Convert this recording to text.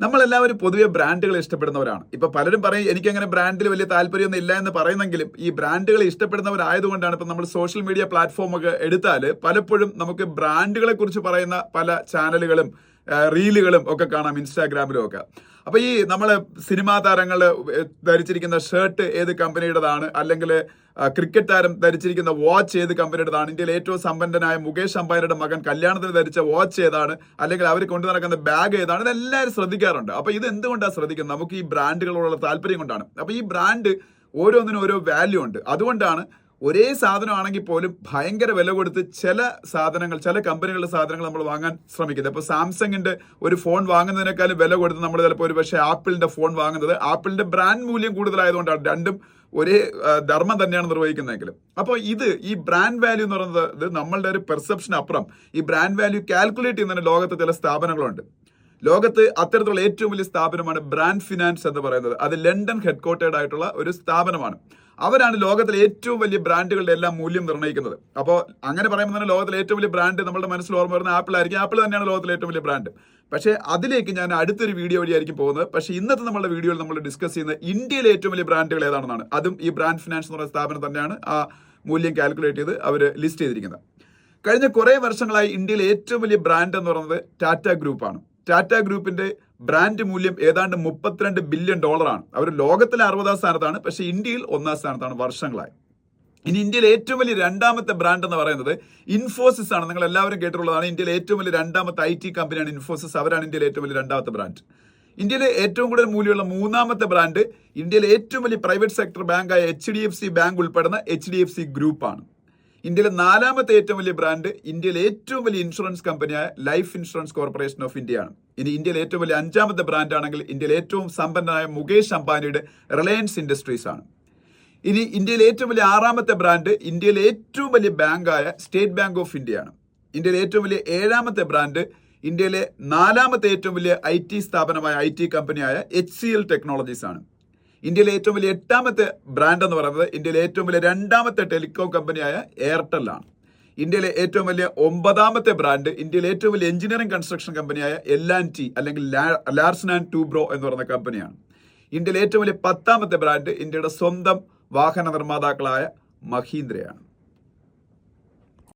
നമ്മളെല്ലാവരും പൊതുവെ ബ്രാൻഡുകൾ ഇഷ്ടപ്പെടുന്നവരാണ്. ഇപ്പൊ പലരും പറയും എനിക്കങ്ങനെ ബ്രാൻഡിൽ വലിയ താല്പര്യമൊന്നും ഇല്ല എന്ന് പറയുന്നെങ്കിലും ഈ ബ്രാൻഡുകളെ ഇഷ്ടപ്പെടുന്നവരായതുകൊണ്ടാണ് ഇപ്പൊ നമ്മൾ സോഷ്യൽ മീഡിയ പ്ലാറ്റ്ഫോമൊക്കെ എടുത്താൽ പലപ്പോഴും നമുക്ക് ബ്രാൻഡുകളെ കുറിച്ച് പറയുന്ന പല ചാനലുകളും റീലുകളും ഒക്കെ കാണാം ഇൻസ്റ്റാഗ്രാമിലും ഒക്കെ. അപ്പോൾ ഈ നമ്മൾ സിനിമാ താരങ്ങൾ ധരിച്ചിരിക്കുന്ന ഷർട്ട് ഏത് കമ്പനിയുടേതാണ്? അല്ലെങ്കിൽ ക്രിക്കറ്റ് താരം ധരിച്ചിരിക്കുന്ന വാച്ച് ഏത് കമ്പനിയുടേതാണ്? ഇന്ത്യയിലെ ഏറ്റവും സമ്പന്നനായ മുകേഷ് അംബാനിയുടെ മകൻ കല്യാണത്തിന് ധരിച്ച വാച്ച് ഏതാണ്? അല്ലെങ്കിൽ അവർ കൊണ്ടു നടക്കുന്ന ബാഗ് ഏതാണ്? ഇതെല്ലാവരും ശ്രദ്ധിക്കാറുണ്ട്. അപ്പോൾ ഇത് എന്തുകൊണ്ടാണ് ശ്രദ്ധിക്കുന്നത്? നമുക്ക് ഈ ബ്രാൻഡുകളോടുള്ള താല്പര്യം കൊണ്ടാണ്. അപ്പോൾ ഈ ബ്രാൻഡ് ഓരോന്നിനും ഓരോ വാല്യൂ ഉണ്ട്. അതുകൊണ്ടാണ് ഒരേ സാധനമാണെങ്കിൽ പോലും ഭയങ്കര വില കൊടുത്ത് ചില സാധനങ്ങൾ ചില കമ്പനികളുടെ സാധനങ്ങൾ നമ്മൾ വാങ്ങാൻ ശ്രമിക്കുന്നത്. അപ്പോൾ സാംസങ്ങിന്റെ ഒരു ഫോൺ വാങ്ങുന്നതിനേക്കാളും വില കൊടുത്ത് നമ്മൾ ചിലപ്പോൾ ഒരു പക്ഷേ ആപ്പിളിന്റെ ഫോൺ വാങ്ങുന്നത് ആപ്പിളിന്റെ ബ്രാൻഡ് മൂല്യം കൂടുതലായതുകൊണ്ടാണ്. രണ്ടും ഒരേ ധർമ്മം തന്നെയാണ് നിർവഹിക്കുന്നതെങ്കിലും. അപ്പോൾ ഇത് ഈ ബ്രാൻഡ് വാല്യൂ എന്ന് പറയുന്നത് ഇത് നമ്മളുടെ ഒരു പെർസെപ്ഷൻ അപ്പുറം. ഈ ബ്രാൻഡ് വാല്യൂ കാൽക്കുലേറ്റ് ചെയ്യുന്നതിന് ലോകത്ത് ചില സ്ഥാപനങ്ങളുണ്ട്. ലോകത്ത് അത്തരത്തിലുള്ള ഏറ്റവും വലിയ സ്ഥാപനമാണ് ബ്രാൻഡ് ഫിനാൻസ് എന്ന് പറയുന്നത്. അത് ലണ്ടൻ ഹെഡ്ക്വാർട്ടേഡ് ആയിട്ടുള്ള ഒരു സ്ഥാപനമാണ്. അവരാണ് ലോകത്തിലെ ഏറ്റവും വലിയ ബ്രാൻഡുകളുടെ എല്ലാം മൂല്യം നിർണയിക്കുന്നത്. അപ്പോൾ അങ്ങനെ പറയുമ്പോൾ തന്നെ ലോകത്തിലെ ഏറ്റവും വലിയ ബ്രാൻഡ് നമ്മുടെ മനസ്സിൽ ഓർമ്മ വരുന്ന ആപ്പിൾ ആയിരിക്കും. ആപ്പിൾ തന്നെയാണ് ലോകത്തിലെ ഏറ്റവും വലിയ ബ്രാൻഡ്. പക്ഷേ അതിലേക്ക് ഞാൻ അടുത്തൊരു വീഡിയോ വഴിയായിരിക്കും പോകുന്നത്. പക്ഷേ ഇന്നത്തെ നമ്മുടെ വീഡിയോയിൽ നമ്മൾ ഡിസ്കസ് ചെയ്യുന്ന ഇന്ത്യയിലെ ഏറ്റവും വലിയ ബ്രാൻഡുകൾ ഏതാണെന്നാണ്. അതും ഈ ബ്രാൻഡ് ഫിനാൻസ് എന്ന് പറയുന്ന സ്ഥാപനം തന്നെയാണ് ആ മൂല്യം കാൽക്കുലേറ്റ് ചെയ്ത് അവർ ലിസ്റ്റ് ചെയ്തിരിക്കുന്നത്. കഴിഞ്ഞ കുറേ വർഷങ്ങളായി ഇന്ത്യയിലെ ഏറ്റവും വലിയ ബ്രാൻഡ് എന്ന് പറയുന്നത് ടാറ്റ ഗ്രൂപ്പാണ് ടാറ്റ ഗ്രൂപ്പിന്റെ ബ്രാൻഡ് മൂല്യം ഏതാണ്ട് മുപ്പത്തിരണ്ട് ബില്യൺ ഡോളറാണ്. അവർ ലോകത്തിലെ അറുപതാം സ്ഥാനത്താണ് പക്ഷേ ഇന്ത്യയിൽ ഒന്നാം സ്ഥാനത്താണ് വർഷങ്ങളായി. ഇനി ഇന്ത്യയിലെ ഏറ്റവും വലിയ രണ്ടാമത്തെ ബ്രാൻഡ് എന്ന് പറയുന്നത് ഇൻഫോസിസ് ആണ്. നിങ്ങൾ എല്ലാവരും കേട്ടിട്ടുള്ളതാണ് ഇന്ത്യയിലെ ഏറ്റവും വലിയ രണ്ടാമത്തെ ഐ ടി കമ്പനിയാണ് ഇൻഫോസിസ്. അവരാണ് ഇന്ത്യയിലെ ഏറ്റവും വലിയ രണ്ടാമത്തെ ബ്രാൻഡ്. ഇന്ത്യയിലെ ഏറ്റവും കൂടുതൽ മൂല്യമുള്ള മൂന്നാമത്തെ ബ്രാൻഡ് ഇന്ത്യയിലെ ഏറ്റവും വലിയ private sector ബാങ്കായ H D F C bank ഉൾപ്പെടുന്ന എച്ച് ഡി എഫ് സി ഗ്രൂപ്പാണ്. ഇന്ത്യയിലെ നാലാമത്തെ ഏറ്റവും വലിയ ബ്രാൻഡ് ഇന്ത്യയിലെ ഏറ്റവും വലിയ ഇൻഷുറൻസ് കമ്പനിയായ ലൈഫ് ഇൻഷുറൻസ് കോർപ്പറേഷൻ ഓഫ് ഇന്ത്യയാണ് ഇനി ഇന്ത്യയിലെ ഏറ്റവും വലിയ അഞ്ചാമത്തെ ബ്രാൻഡ് ആണെങ്കിൽ ഇന്ത്യയിലെ ഏറ്റവും സമ്പന്നനായ മുകേഷ് അംബാനിയുടെ റിലയൻസ് ഇൻഡസ്ട്രീസ് ആണ്. ഇനി ഇന്ത്യയിലെ ഏറ്റവും വലിയ ആറാമത്തെ ബ്രാൻഡ് ഇന്ത്യയിലെ ഏറ്റവും വലിയ ബാങ്കായ സ്റ്റേറ്റ് ബാങ്ക് ഓഫ് ഇന്ത്യയാണ് ഇന്ത്യയിലെ ഏറ്റവും വലിയ ഏഴാമത്തെ ബ്രാൻഡ് ഇന്ത്യയിലെ നാലാമത്തെ ഏറ്റവും വലിയ ഐ സ്ഥാപനമായ ഐ കമ്പനിയായ എച്ച് സി എൽ ടെക്നോളജീസ് ആണ്. ഇന്ത്യയിലെ ഏറ്റവും വലിയ എട്ടാമത്തെ ബ്രാൻഡ് എന്ന് പറയുന്നത് ഇന്ത്യയിലെ ഏറ്റവും വലിയ രണ്ടാമത്തെ ടെലികോം കമ്പനിയായ എയർടെൽ ആണ്. ഇന്ത്യയിലെ ഏറ്റവും വലിയ ഒമ്പതാമത്തെ ബ്രാൻഡ് ഇന്ത്യയിലെ ഏറ്റവും വലിയ എഞ്ചിനീയറിംഗ് കൺസ്ട്രക്ഷൻ കമ്പനിയായ എൽ ആൻഡ് ടി അല്ലെങ്കിൽ ലാർസൺ ആൻഡ് ടൂബ്രോ എന്ന് പറയുന്ന കമ്പനിയാണ് ഇന്ത്യയിലെ ഏറ്റവും വലിയ പത്താമത്തെ ബ്രാൻഡ് ഇന്ത്യയുടെ സ്വന്തം വാഹന നിർമ്മാതാക്കളായ മഹീന്ദ്രയാണ്.